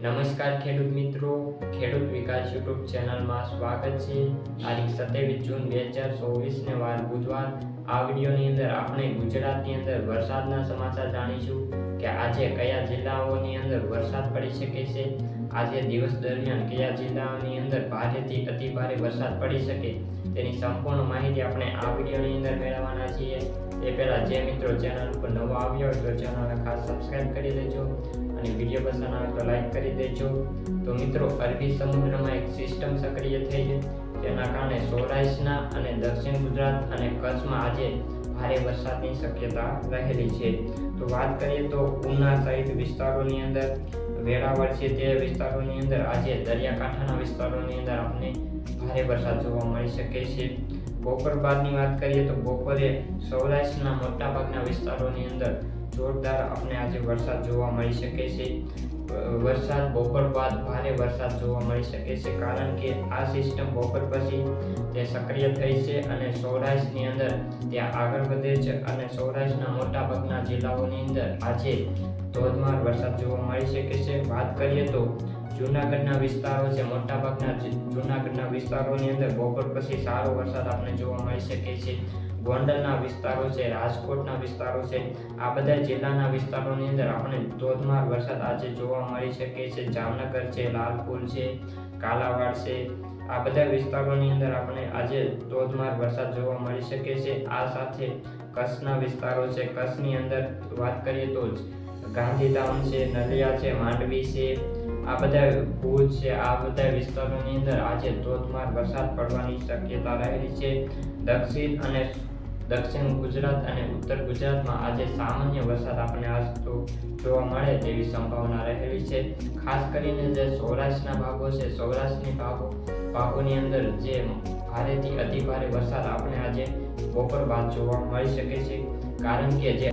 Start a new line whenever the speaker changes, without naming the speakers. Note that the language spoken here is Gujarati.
નમસ્કાર ખેડૂત મિત્રો, ખેડૂત વિકાસ યુટ્યુબ ચેનલમાં સ્વાગત છે. તારીખ સત્યાવીસ જૂન બે હજાર ચોવીસને વાર બુધવાર આ વિડીયોની અંદર આપણે ગુજરાતની અંદર વરસાદના સમાચાર જાણીશું કે આજે કયા જિલ્લાઓની અંદર વરસાદ પડી શકે છે. આજે દિવસ દરમિયાન કયા જિલ્લાઓની અંદર ભારેથી અતિ ભારે વરસાદ પડી શકે. તેની સંપૂર્ણ માહિતી આપણે આ વિડીયોની અંદર મેળવવાના છીએ. એ પહેલાં જે મિત્રો ચેનલ ઉપર નવો આવ્યો હોય તો ચેનલને ખાસ સબસ્ક્રાઈબ કરી દેજો અને વીડિયો પસંદ આવે તો લાઈક કરી દેજો. તો મિત્રો, અરબી સમુદ્રમાં એક સિસ્ટમ સક્રિય થઈ છે તેના કારણે સૌરાષ્ટ્રના અને દક્ષિણ ગુજરાત અને કચ્છમાં આજે ભારે વરસાદની શક્યતા રહેલી છે. તો વાત કરીએ તો ઉના સહિત વિસ્તારોની અંદર, વેરાવળ છે તે વિસ્તારોની અંદર આજે દરિયાકાંઠાના વિસ્તારોની અંદર આપણે ભારે વરસાદ જોવા મળી શકે છે. બપોર બાદની વાત કરીએ તો બપોરે સૌરાષ્ટ્રના મોટાભાગના વિસ્તારોની અંદર જોરદાર આપણે આજે વરસાદ જોવા મળી શકે છે. વરસાદ બપોર બાદ ભારે વરસાદ જોવા મળી શકે છે કારણ કે આ સિસ્ટમ બપોર પછી તે સક્રિય થઈ છે અને સૌરાષ્ટ્રની અંદર ત્યાં આગળ વધે છે અને સૌરાષ્ટ્રના મોટાભાગના જિલ્લાઓની અંદર આજે ધોધમાર વરસાદ જોવા મળી શકે છે. વાત કરીએ તો જૂનાગઢના વિસ્તારો છે. મોટાભાગના જૂનાગઢના વિસ્તારોની અંદર બપોર પછી સારો વરસાદ આપણે જોવા મળી શકે છે. ગોંડલના વિસ્તારો છે, રાજકોટના વિસ્તારો છે. આ બધા જિલ્લાના વિસ્તારોની અંદર આપણે ધોધમાર વરસાદ આજે જોવા મળી શકે છે. જામનગર છે, લાલપુર છે, કાલાવાડ છે. આ બધા વિસ્તારોની અંદર આપણે આજે ધોધમાર વરસાદ જોવા મળી શકે છે. આ સાથે કચ્છના વિસ્તારો છે. કચ્છની અંદર વાત કરીએ તો જ ગાંધીધામ છે, નલિયા છે, માંડવી છે આ બધા ભુજ છે, આ બધા વિસ્તારોની અંદર આજે ધોધમાર વરસાદ પડવાની શક્યતા રહેલી છે. દક્ષિણ અને દક્ષિણ ગુજરાત અને ઉત્તર ગુજરાતમાં આજે સામાન્ય વરસાદ આપણને આજ જોવા મળે તેવી સંભાવના રહેલી છે. ખાસ કરીને જે સૌરાષ્ટ્રના ભાગો છે, સૌરાષ્ટ્રની ભાગો, ભાગોની અંદર જે ભારેથી અતિ ભારે વરસાદ આપણે આજે બપોર બાદ જોવા મળી શકે છે. કારણ કે જે